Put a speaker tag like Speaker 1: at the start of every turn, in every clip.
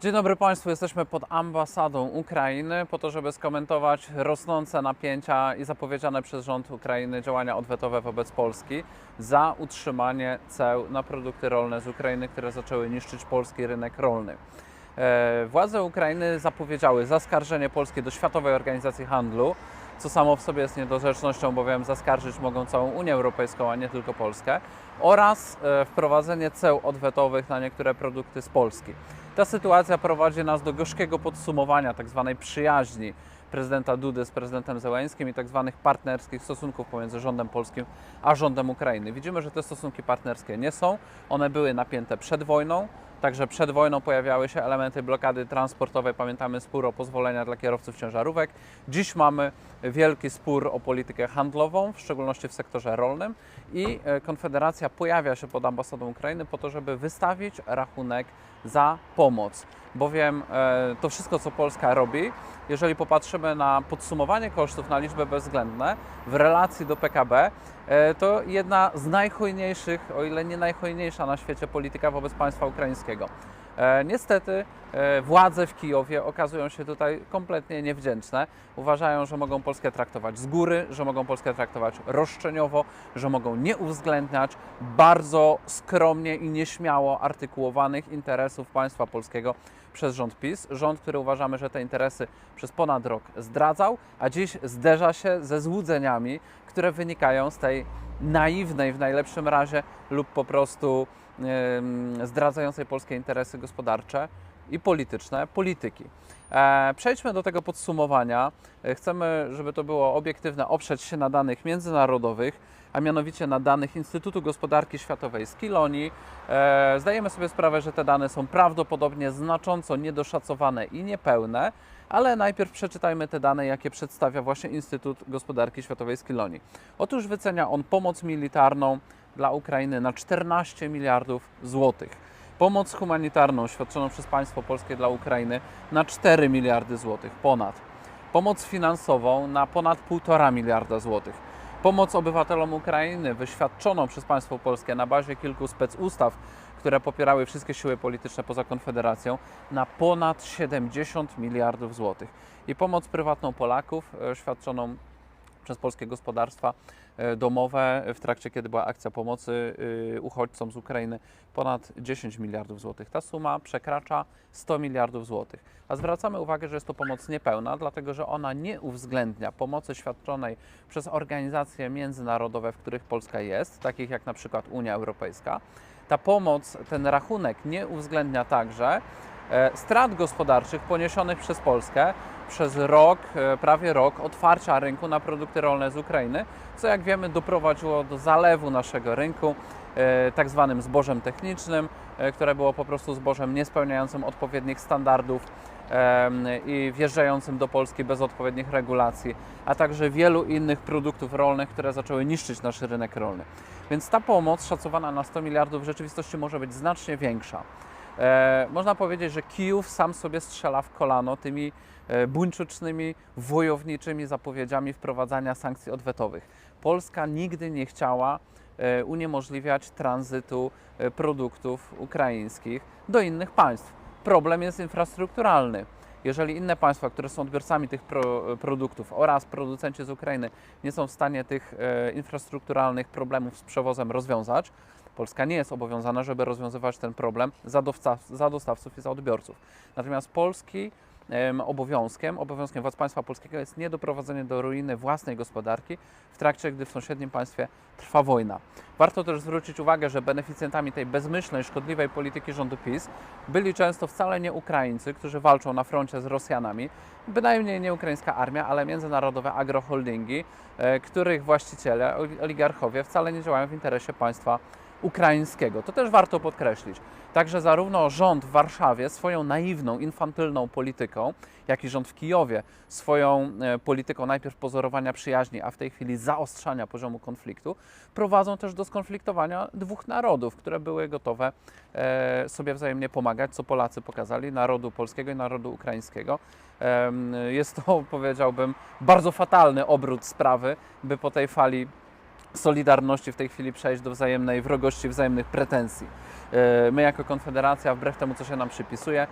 Speaker 1: Dzień dobry Państwu, jesteśmy pod ambasadą Ukrainy po to, żeby skomentować rosnące napięcia i zapowiedziane przez rząd Ukrainy działania odwetowe wobec Polski za utrzymanie ceł na produkty rolne z Ukrainy, które zaczęły niszczyć polski rynek rolny. E, Władze Ukrainy zapowiedziały zaskarżenie Polski do Światowej Organizacji Handlu, co samo w sobie jest niedorzecznością, bowiem zaskarżyć mogą całą Unię Europejską, a nie tylko Polskę, oraz e, wprowadzenie ceł odwetowych na niektóre produkty z Polski. Ta sytuacja prowadzi nas do gorzkiego podsumowania tzw. przyjaźni prezydenta Dudy z prezydentem Zełęskim i tzw. partnerskich stosunków pomiędzy rządem polskim a rządem Ukrainy. Widzimy, że te stosunki partnerskie nie są. One były napięte przed wojną. Także przed wojną pojawiały się elementy blokady transportowej. Pamiętamy spór o pozwolenia dla kierowców ciężarówek. Dziś mamy wielki spór o politykę handlową, w szczególności w sektorze rolnym. I e, Konfederacja pojawia się pod ambasadą Ukrainy po to, żeby wystawić rachunek za pomoc. Bowiem e, to wszystko, co Polska robi, jeżeli popatrzymy na podsumowanie kosztów na liczby bezwzględne w relacji do PKB, to jedna z najhojniejszych, o ile nie najhojniejsza na świecie polityka wobec państwa ukraińskiego. E, Niestety e, władze w Kijowie okazują się tutaj kompletnie niewdzięczne. Uważają, że mogą Polskę traktować z góry, że mogą Polskę traktować roszczeniowo, że mogą nie uwzględniać bardzo skromnie i nieśmiało artykułowanych interesów państwa polskiego przez rząd PiS. Rząd, który uważamy, że te interesy przez ponad rok zdradzał, a dziś zderza się ze złudzeniami, które wynikają z tej naiwnej w najlepszym razie lub po prostu zdradzającej polskie interesy gospodarcze i polityczne polityki. E, Przejdźmy do tego podsumowania. E, Chcemy, żeby to było obiektywne, oprzeć się na danych międzynarodowych, a mianowicie na danych Instytutu Gospodarki Światowej z Kilonii. E, Zdajemy sobie sprawę, że te dane są prawdopodobnie znacząco niedoszacowane i niepełne, ale najpierw przeczytajmy te dane, jakie przedstawia właśnie Instytut Gospodarki Światowej z Kilonii. Otóż wycenia on pomoc militarną dla Ukrainy na 14 miliardów złotych. Pomoc humanitarną świadczoną przez państwo polskie dla Ukrainy na 4 miliardy złotych ponad. Pomoc finansową na ponad 1,5 miliarda złotych. Pomoc obywatelom Ukrainy wyświadczoną przez państwo polskie na bazie kilku specustaw, które popierały wszystkie siły polityczne poza Konfederacją, na ponad 70 miliardów złotych. I pomoc prywatną Polaków e, świadczoną przez polskie gospodarstwa domowe w trakcie, kiedy była akcja pomocy y, uchodźcom z Ukrainy, ponad 10 miliardów złotych. Ta suma przekracza 100 miliardów złotych. A zwracamy uwagę, że jest to pomoc niepełna, dlatego że ona nie uwzględnia pomocy świadczonej przez organizacje międzynarodowe, w których Polska jest, takich jak na przykład Unia Europejska. Ta pomoc, ten rachunek nie uwzględnia także e, strat gospodarczych poniesionych przez Polskę przez rok, e, prawie rok otwarcia rynku na produkty rolne z Ukrainy, co jak wiemy doprowadziło do zalewu naszego rynku e, tak zwanym zbożem technicznym, e, które było po prostu zbożem niespełniającym odpowiednich standardów i wjeżdżającym do Polski bez odpowiednich regulacji, a także wielu innych produktów rolnych, które zaczęły niszczyć nasz rynek rolny. Więc ta pomoc szacowana na 100 miliardów w rzeczywistości może być znacznie większa. E, można powiedzieć, że Kijów sam sobie strzela w kolano tymi e, buńczucznymi, wojowniczymi zapowiedziami wprowadzania sankcji odwetowych. Polska nigdy nie chciała e, uniemożliwiać tranzytu produktów ukraińskich do innych państw. Problem jest infrastrukturalny. Jeżeli inne państwa, które są odbiorcami tych pro, produktów oraz producenci z Ukrainy nie są w stanie tych e, infrastrukturalnych problemów z przewozem rozwiązać, Polska nie jest obowiązana, żeby rozwiązywać ten problem za, dostawców, za dostawców i za odbiorców. Natomiast Polski em, obowiązkiem, obowiązkiem władz państwa polskiego jest nie doprowadzenie do ruiny własnej gospodarki w trakcie, gdy w sąsiednim państwie trwa wojna. Warto też zwrócić uwagę, że beneficjentami tej bezmyślnej, szkodliwej polityki rządu PiS byli często wcale nie Ukraińcy, którzy walczą na froncie z Rosjanami, bynajmniej nie ukraińska armia, ale międzynarodowe agroholdingi, e, których właściciele, oligarchowie wcale nie działają w interesie państwa ukraińskiego. To też warto podkreślić. Także zarówno rząd w Warszawie swoją naiwną, infantylną polityką, jak i rząd w Kijowie swoją e, polityką najpierw pozorowania przyjaźni, a w tej chwili zaostrzania poziomu konfliktu, prowadzą też do skonfliktowania dwóch narodów, które były gotowe e, sobie wzajemnie pomagać, co Polacy pokazali, narodu polskiego i narodu ukraińskiego. Jest to, powiedziałbym, bardzo fatalny obrót sprawy, by po tej fali solidarności w tej chwili przejść do wzajemnej wrogości, wzajemnych pretensji. E, My jako Konfederacja, wbrew temu, co się nam przypisuje,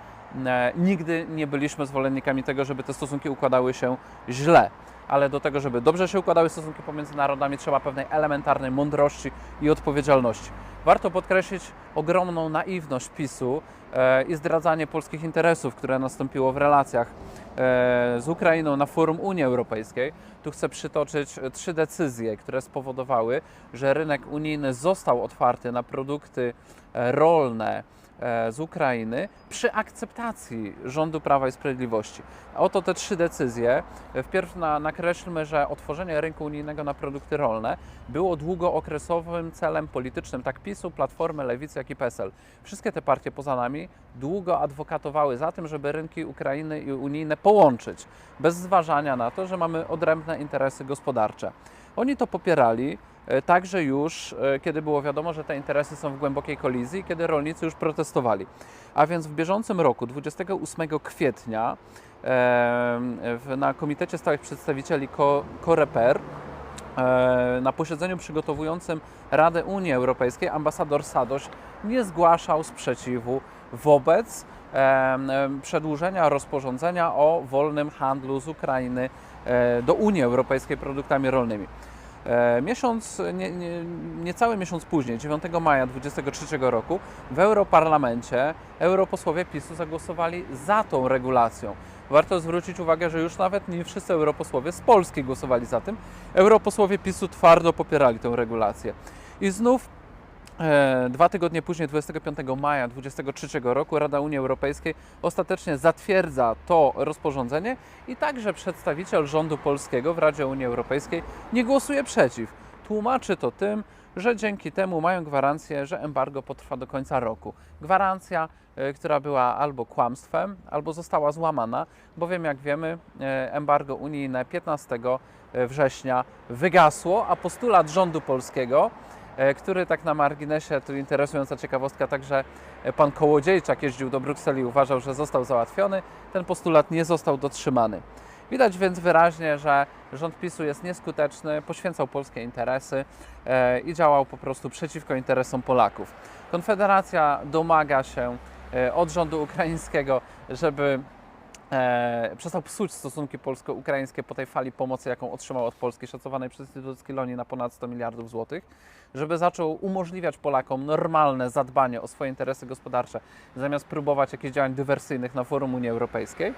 Speaker 1: E, Nigdy nie byliśmy zwolennikami tego, żeby te stosunki układały się źle. Ale do tego, żeby dobrze się układały stosunki pomiędzy narodami, trzeba pewnej elementarnej mądrości i odpowiedzialności. Warto podkreślić ogromną naiwność PiSu e, i zdradzanie polskich interesów, które nastąpiło w relacjach z Ukrainą na forum Unii Europejskiej. Tu chcę przytoczyć e, trzy decyzje, które spowodowały, że rynek unijny został otwarty na produkty e, rolne e, z Ukrainy przy akceptacji rządu Prawa i Sprawiedliwości. Oto te trzy decyzje. E, Wpierw na, nakreślmy, że otworzenie rynku unijnego na produkty rolne było długookresowym celem politycznym tak PiSu, Platformy, Lewicy, jak i PSL. Wszystkie te partie poza nami długo adwokatowały za tym, żeby rynki Ukrainy i unijne połączyć, bez zważania na to, że mamy odrębne interesy gospodarcze. Oni to popierali e, także już, e, kiedy było wiadomo, że te interesy są w głębokiej kolizji, kiedy rolnicy już protestowali. A więc w bieżącym roku, 28 kwietnia, e, na Komitecie Stałych Przedstawicieli Ko- KOREPER, e, na posiedzeniu przygotowującym Radę Unii Europejskiej ambasador Sadoś nie zgłaszał sprzeciwu wobec przedłużenia rozporządzenia o wolnym handlu z Ukrainy e, do Unii Europejskiej produktami rolnymi. E, Miesiąc, nie, nie, niecały miesiąc później, 9 maja 2023 roku, w Europarlamencie europosłowie PiSu zagłosowali za tą regulacją. Warto zwrócić uwagę, że już nawet nie wszyscy europosłowie z Polski głosowali za tym. Europosłowie PiSu twardo popierali tę regulację. I znów Dwa tygodnie później, 25 maja 2023 roku, Rada Unii Europejskiej ostatecznie zatwierdza to rozporządzenie i także przedstawiciel rządu polskiego w Radzie Unii Europejskiej nie głosuje przeciw. Tłumaczy to tym, że dzięki temu mają gwarancję, że embargo potrwa do końca roku. Gwarancja, e, która była albo kłamstwem, albo została złamana, bowiem jak wiemy, e, embargo unijne 15 września wygasło, a postulat rządu polskiego e, który tak na marginesie, tu interesująca ciekawostka, także e, pan Kołodziejczak jeździł do Brukseli i uważał, że został załatwiony, ten postulat nie został dotrzymany. Widać więc wyraźnie, że rząd PiSu jest nieskuteczny, poświęcał polskie interesy e, i działał po prostu przeciwko interesom Polaków. Konfederacja domaga się e, od rządu ukraińskiego, żeby e, przestał psuć stosunki polsko-ukraińskie po tej fali pomocy, jaką otrzymał od Polski, szacowanej przez Instytut Skiloni na ponad 100 miliardów złotych, żeby zaczął umożliwiać Polakom normalne zadbanie o swoje interesy gospodarcze, zamiast próbować jakichś działań dywersyjnych na forum Unii Europejskiej.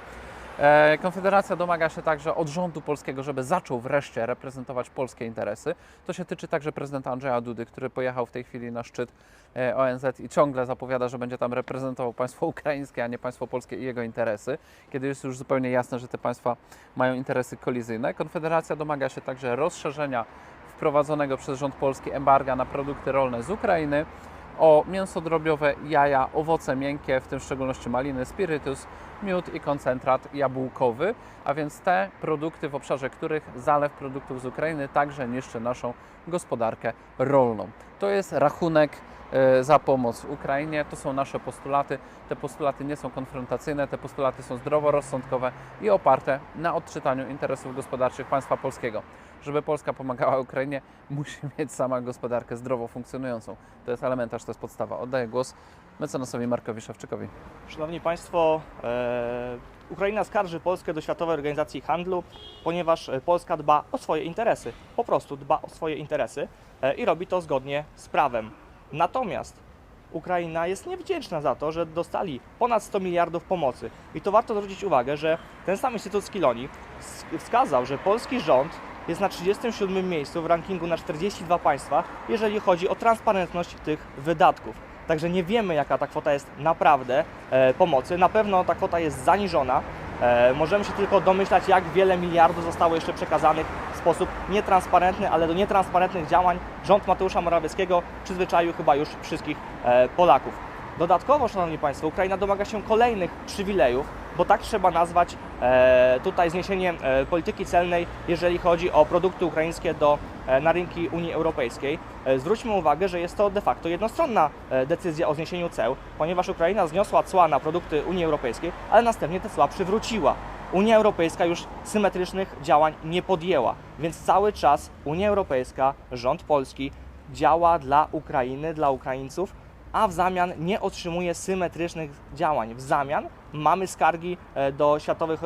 Speaker 1: E, Konfederacja domaga się także od rządu polskiego, żeby zaczął wreszcie reprezentować polskie interesy. To się tyczy także prezydenta Andrzeja Dudy, który pojechał w tej chwili na szczyt e, ONZ i ciągle zapowiada, że będzie tam reprezentował państwo ukraińskie, a nie państwo polskie i jego interesy, kiedy jest już zupełnie jasne, że te państwa mają interesy kolizyjne. Konfederacja domaga się także rozszerzenia wprowadzonego przez rząd polski embarga na produkty rolne z Ukrainy o mięso drobiowe, jaja, owoce miękkie, w tym w szczególności maliny, spirytus, miód i koncentrat jabłkowy, a więc te produkty, w obszarze których zalew produktów z Ukrainy także niszczy naszą gospodarkę rolną. To jest rachunek e, za pomoc Ukrainie, to są nasze postulaty. Te postulaty nie są konfrontacyjne, te postulaty są zdroworozsądkowe i oparte na odczytaniu interesów gospodarczych państwa polskiego. Żeby Polska pomagała Ukrainie, musi mieć sama gospodarkę zdrowo funkcjonującą. To jest elementarz, to jest podstawa. Oddaję głos mecenasowi Markowi Szewczykowi.
Speaker 2: Szanowni Państwo, e, Ukraina skarży Polskę do Światowej Organizacji Handlu, ponieważ e, Polska dba o swoje interesy. Po prostu dba o swoje interesy e, i robi to zgodnie z prawem. Natomiast Ukraina jest niewdzięczna za to, że dostali ponad 100 miliardów pomocy. I to warto zwrócić uwagę, że ten sam Instytut Skiloni ws- wskazał, że polski rząd jest na 37 miejscu w rankingu na 42 państwa, jeżeli chodzi o transparentność tych wydatków. Także nie wiemy, jaka ta kwota jest naprawdę e, pomocy. Na pewno ta kwota jest zaniżona. E, możemy się tylko domyślać, jak wiele miliardów zostało jeszcze przekazanych w sposób nietransparentny, ale do nietransparentnych działań rząd Mateusza Morawieckiego przyzwyczaił chyba już wszystkich e, Polaków. Dodatkowo, Szanowni Państwo, Ukraina domaga się kolejnych przywilejów, bo tak trzeba nazwać e, tutaj zniesienie e, polityki celnej, jeżeli chodzi o produkty ukraińskie do, e, na rynki Unii Europejskiej. Zwróćmy uwagę, że jest to de facto jednostronna decyzja o zniesieniu ceł, ponieważ Ukraina zniosła cła na produkty Unii Europejskiej, ale następnie te cła przywróciła. Unia Europejska już symetrycznych działań nie podjęła, więc cały czas Unia Europejska, rząd polski działa dla Ukrainy, dla Ukraińców a w zamian nie otrzymuje symetrycznych działań. W zamian mamy skargi e, do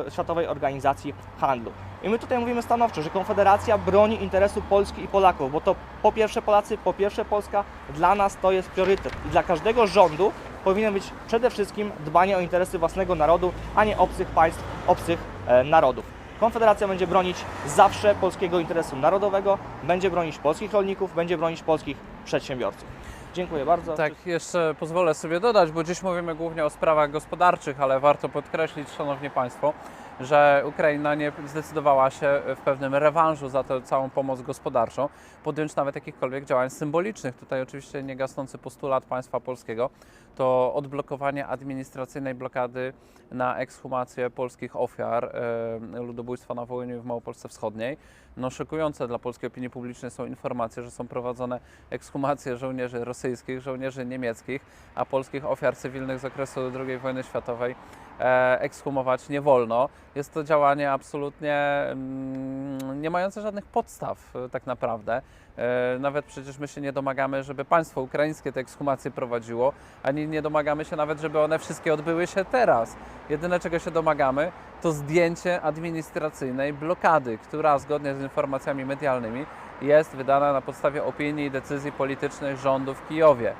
Speaker 2: Światowej Organizacji Handlu. I my tutaj mówimy stanowczo, że Konfederacja broni interesu Polski i Polaków, bo to po pierwsze Polacy, po pierwsze Polska, dla nas to jest priorytet. I dla każdego rządu powinno być przede wszystkim dbanie o interesy własnego narodu, a nie obcych państw, obcych e, narodów. Konfederacja będzie bronić zawsze polskiego interesu narodowego, będzie bronić polskich rolników, będzie bronić polskich przedsiębiorców. Dziękuję bardzo.
Speaker 1: Tak, jeszcze pozwolę sobie dodać, bo dziś mówimy głównie o sprawach gospodarczych, ale warto podkreślić, Szanowni Państwo, że Ukraina nie zdecydowała się w pewnym rewanżu za tę całą pomoc gospodarczą podjąć nawet jakichkolwiek działań symbolicznych. Tutaj oczywiście nie gasnący postulat państwa polskiego to odblokowanie administracyjnej blokady na ekshumację polskich ofiar ludobójstwa na Wołyniu w Małopolsce Wschodniej. No, szokujące dla polskiej opinii publicznej są informacje, że są prowadzone ekshumacje żołnierzy rosyjskich, żołnierzy niemieckich, a polskich ofiar cywilnych z okresu II wojny światowej e, ekshumować nie wolno. Jest to działanie absolutnie mm, nie mające żadnych podstaw e, tak naprawdę. E, Nawet przecież my się nie domagamy, żeby państwo ukraińskie te ekshumacje prowadziło, ani nie domagamy się nawet, żeby one wszystkie odbyły się teraz. Jedyne czego się domagamy, to zdjęcie administracyjnej blokady, która zgodnie z informacjami medialnymi jest wydana na podstawie opinii i decyzji politycznych rządu w Kijowie.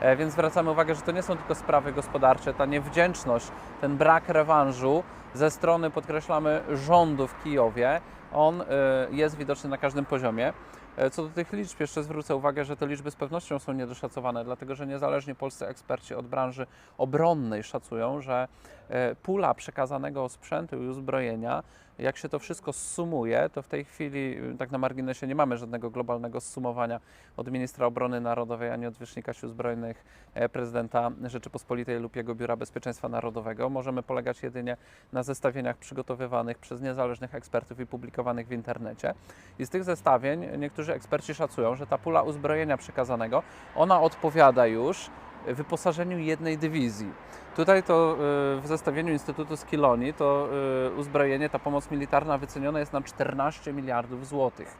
Speaker 1: E, Więc zwracamy uwagę, że to nie są tylko sprawy gospodarcze, ta niewdzięczność, ten brak rewanżu ze strony, podkreślamy, rządu w Kijowie, on e, jest widoczny na każdym poziomie. E, Co do tych liczb, jeszcze zwrócę uwagę, że te liczby z pewnością są niedoszacowane, dlatego że niezależnie polscy eksperci od branży obronnej szacują, że e, pula przekazanego sprzętu i uzbrojenia, jak się to wszystko zsumuje, to w tej chwili, y, tak na marginesie, nie mamy żadnego globalnego zsumowania od ministra obrony narodowej ani od Rzecznika Sił Zbrojnych, prezydenta Rzeczypospolitej lub jego Biura Bezpieczeństwa Narodowego. Możemy polegać jedynie na zestawieniach przygotowywanych przez niezależnych ekspertów i publikowanych w internecie. I z tych zestawień niektórzy eksperci szacują, że ta pula uzbrojenia przekazanego, ona odpowiada już wyposażeniu jednej dywizji. Tutaj to y, w zestawieniu Instytutu Skiloni to y, uzbrojenie, ta pomoc militarna wyceniona jest na 14 miliardów złotych.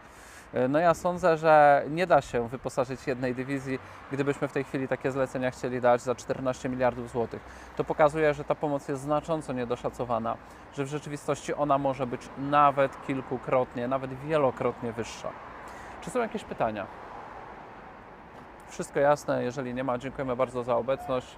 Speaker 1: Y, No ja sądzę, że nie da się wyposażyć jednej dywizji, gdybyśmy w tej chwili takie zlecenia chcieli dać za 14 miliardów złotych. To pokazuje, że ta pomoc jest znacząco niedoszacowana, że w rzeczywistości ona może być nawet kilkukrotnie, nawet wielokrotnie wyższa. Czy są jakieś pytania? Wszystko jasne, jeżeli nie ma, dziękujemy bardzo za obecność.